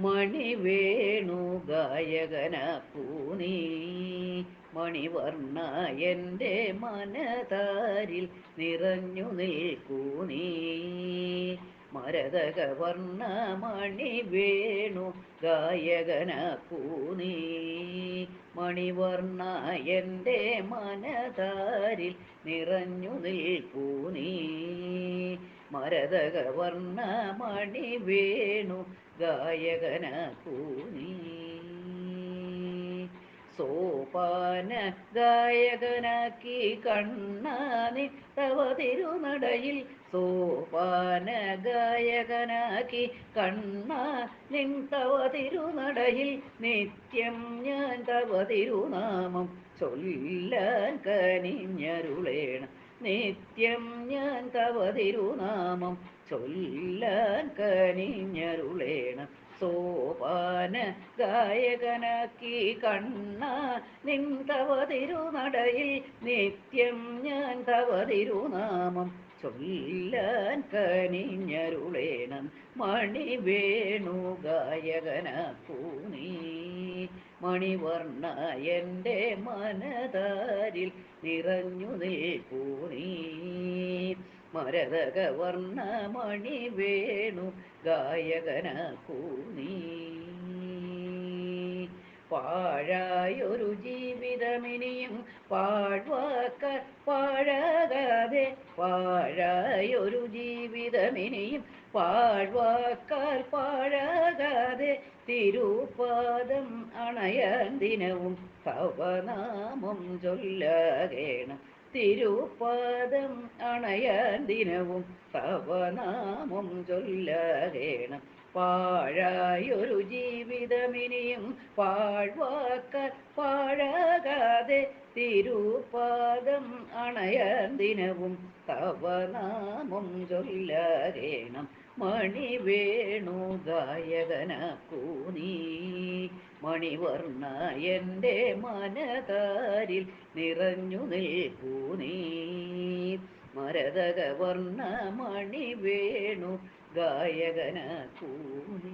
മണിവേണു ഗായകനാക്കൂനീ മണിവർണ എന്റെ മനതാരിൽ നിറഞ്ഞു നിൽക്കൂണി. മരതകവർണ മണിവേണു ഗായകനാക്കൂനീ മണിവർണ എന്റെ മനതാരിൽ നിറഞ്ഞു നിൽക്കൂനീ വേണു ഗായകന കൂണി സോപാന ഗായകനാക്കി കണ്ണാനി തവ തിരുനടയിൽ സോപാന ഗായകനാക്കി കണ്ണാ നിൻ തവ തിരുനടയിൽ നിത്യം ഞാൻ തവ തിരുനാമം ചൊല്ലാൻ കനിഞ്ഞരുളേണം. നിത്യം ഞാൻ തവ തിരുനാമം ചൊല്ലാൻ കനിഞ്ഞരുളേണം. സോപാന ഗായകനാക്കി കണ്ണ നിൻ തവ തിരുനടയിൽ നിത്യം ഞാൻ തവ തിരുനാമം ചൊല്ലാൻ കനിഞ്ഞരുളേണം. മണി വേണു ഗായകനാക്കൂനീ മണിവർണ എന്റെ മനതാരിൽ നിറഞ്ഞു നിൽക്കൂനീ മരതകവർണ മണി വേണു ഗായകനാക്കൂനീ പാഴായൊരു ജീവിതമിനിയും പാഴ്വാക്ക പാഴാകാതെ പാഴായൊരു ജീവിതമിനിയും പാഴ്വാക്കാൽ പാഴാകാതെ തിരുപാദം അണയാൻ ദിനവും ഭവനാമം ചൊല്ലകേണം. തിരുപാദം അണയാൻ ദിനവും ഭവനാമം ചൊല്ലകേണം. പാഴായൊരു ജീവിതമിനിയും പാഴ്വാക്ക പാഴാകാതെ തിരുപാദം അണയ ദിനവും തവനാമം ചൊല്ലകേണം മണി വേണു ഗായകനാക്കൂനീ മണിവർണ എന്റെ മനതാരിൽ നിറഞ്ഞു നിൽക്കൂനീ മരതകവർണ മണി വേണു ഗായകനാക്കൂനീ